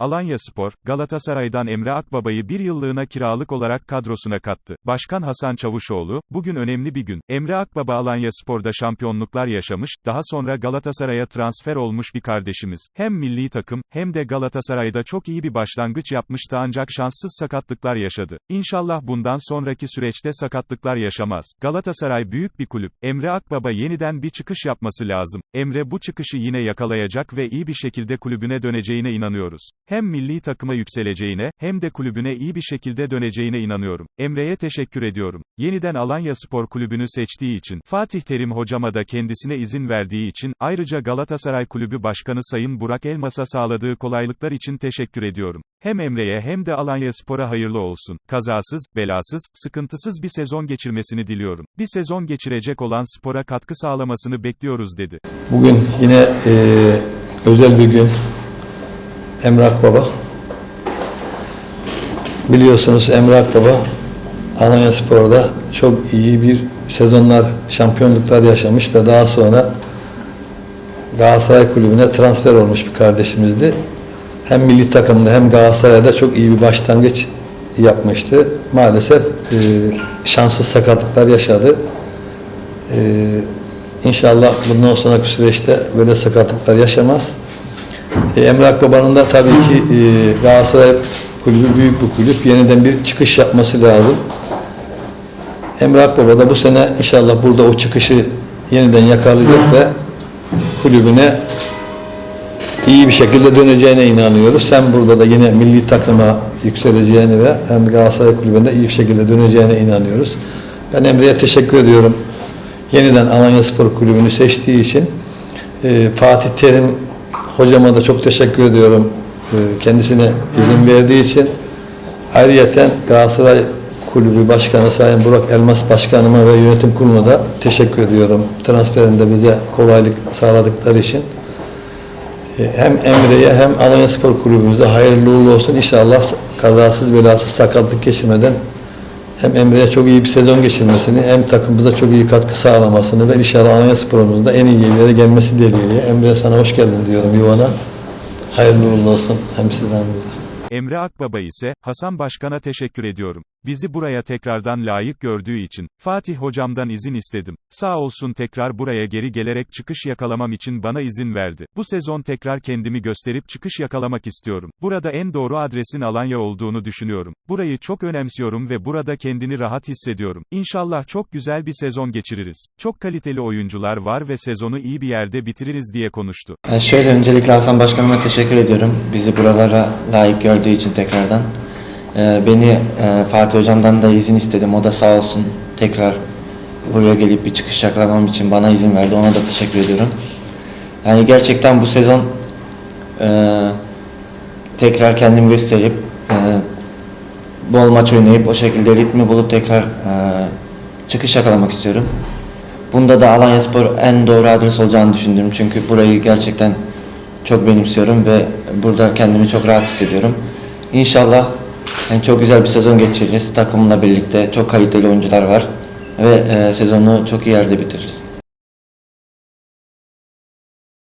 Alanya Spor, Galatasaray'dan Emre Akbaba'yı bir yıllığına kiralık olarak kadrosuna kattı. Başkan Hasan Çavuşoğlu, bugün önemli bir gün. Emre Akbaba Alanya Spor'da şampiyonluklar yaşamış, daha sonra Galatasaray'a transfer olmuş bir kardeşimiz. Hem milli takım, hem de Galatasaray'da çok iyi bir başlangıç yapmıştı ancak şanssız sakatlıklar yaşadı. İnşallah bundan sonraki süreçte sakatlıklar yaşamaz. Galatasaray büyük bir kulüp. Emre Akbaba yeniden bir çıkış yapması lazım. Emre bu çıkışı yine yakalayacak ve iyi bir şekilde kulübüne döneceğine inanıyoruz. Hem milli takıma yükseleceğine, hem de kulübüne iyi bir şekilde döneceğine inanıyorum. Emre'ye teşekkür ediyorum. Yeniden Alanya Spor Kulübü'nü seçtiği için, Fatih Terim hocama da kendisine izin verdiği için, ayrıca Galatasaray Kulübü Başkanı Sayın Burak Elmas'a sağladığı kolaylıklar için teşekkür ediyorum. Hem Emre'ye hem de Alanya Spor'a hayırlı olsun. Kazasız, belasız, sıkıntısız bir sezon geçirmesini diliyorum. Bir sezon geçirecek olan spora katkı sağlamasını bekliyoruz dedi. Bugün yine e, özel bir gün. Emre Akbaba. Biliyorsunuz Emre Akbaba Alanya Spor'da çok iyi bir sezonlar, şampiyonluklar yaşamış ve daha sonra Galatasaray Kulübü'ne transfer olmuş bir kardeşimizdi. Hem milli takımda hem Galatasaray'da çok iyi bir başlangıç yapmıştı. Maalesef e, şanssız sakatlıklar yaşadı. E, İnşallah bundan sonraki süreçte böyle sakatlıklar yaşamaz. E, Emre Akbaba'nın da tabii ki e, Galatasaray kulübü büyük bir kulüp. Yeniden bir çıkış yapması lazım. Emre Akbaba da bu sene inşallah burada o çıkışı yeniden yakalayacak ve kulübüne iyi bir şekilde döneceğine inanıyoruz. Hem burada da yine milli takıma yükseleceğini ve hem Galatasaray kulübünde iyi bir şekilde döneceğine inanıyoruz. Ben Emre'ye teşekkür ediyorum. Yeniden Alanya Spor Kulübü'nü seçtiği için. Ee, Fatih Terim hocama da çok teşekkür ediyorum. Ee, kendisine izin verdiği için. Ayrıyeten Galatasaray Kulübü Başkanı Sayın Burak Elmas Başkanıma ve yönetim kuruluna da teşekkür ediyorum. Transferinde bize kolaylık sağladıkları için. Ee, Hem Emre'ye hem Alanya Spor Kulübümüze hayırlı uğurlu olsun. İnşallah kazasız belasız sakatlık geçirmeden hem Emre'ye çok iyi bir sezon geçirmesini hem takımımıza çok iyi katkı sağlamasını ve inşallah Alanya Spor'umuzda en iyi yerlere gelmesi dileğiyle. Emre sana hoş geldin diyorum yuvana. Hayırlı uğurlu olsun hem sizden bize. Emre Akbaba ise, Hasan Başkan'a teşekkür ediyorum. Bizi buraya tekrardan layık gördüğü için, Fatih hocamdan izin istedim. Sağ olsun tekrar buraya geri gelerek çıkış yakalamam için bana izin verdi. Bu sezon tekrar kendimi gösterip çıkış yakalamak istiyorum. Burada en doğru adresin Alanya olduğunu düşünüyorum. Burayı çok önemsiyorum ve burada kendini rahat hissediyorum. İnşallah çok güzel bir sezon geçiririz. Çok kaliteli oyuncular var ve sezonu iyi bir yerde bitiririz diye konuştu. Yani şöyle öncelikle Hasan Başkanıma teşekkür ediyorum. Bizi buralara layık gördüğü için tekrardan. Ee, beni e, Fatih Hocam'dan da izin istedim. O da sağ olsun tekrar buraya gelip bir çıkış yakalamam için bana izin verdi. Ona da teşekkür ediyorum. Yani gerçekten bu sezon e, tekrar kendimi gösterip e, bol maç oynayıp o şekilde ritmi bulup tekrar çıkış yakalamak istiyorum. Bunda da Alanya Spor en doğru adres olacağını düşündüm. Çünkü burayı gerçekten çok benimsiyorum ve burada kendimi çok rahat hissediyorum. İnşallah yani çok güzel bir sezon geçiririz. Takımla birlikte çok kaliteli oyuncular var ve e, sezonu çok iyi yerde bitiririz.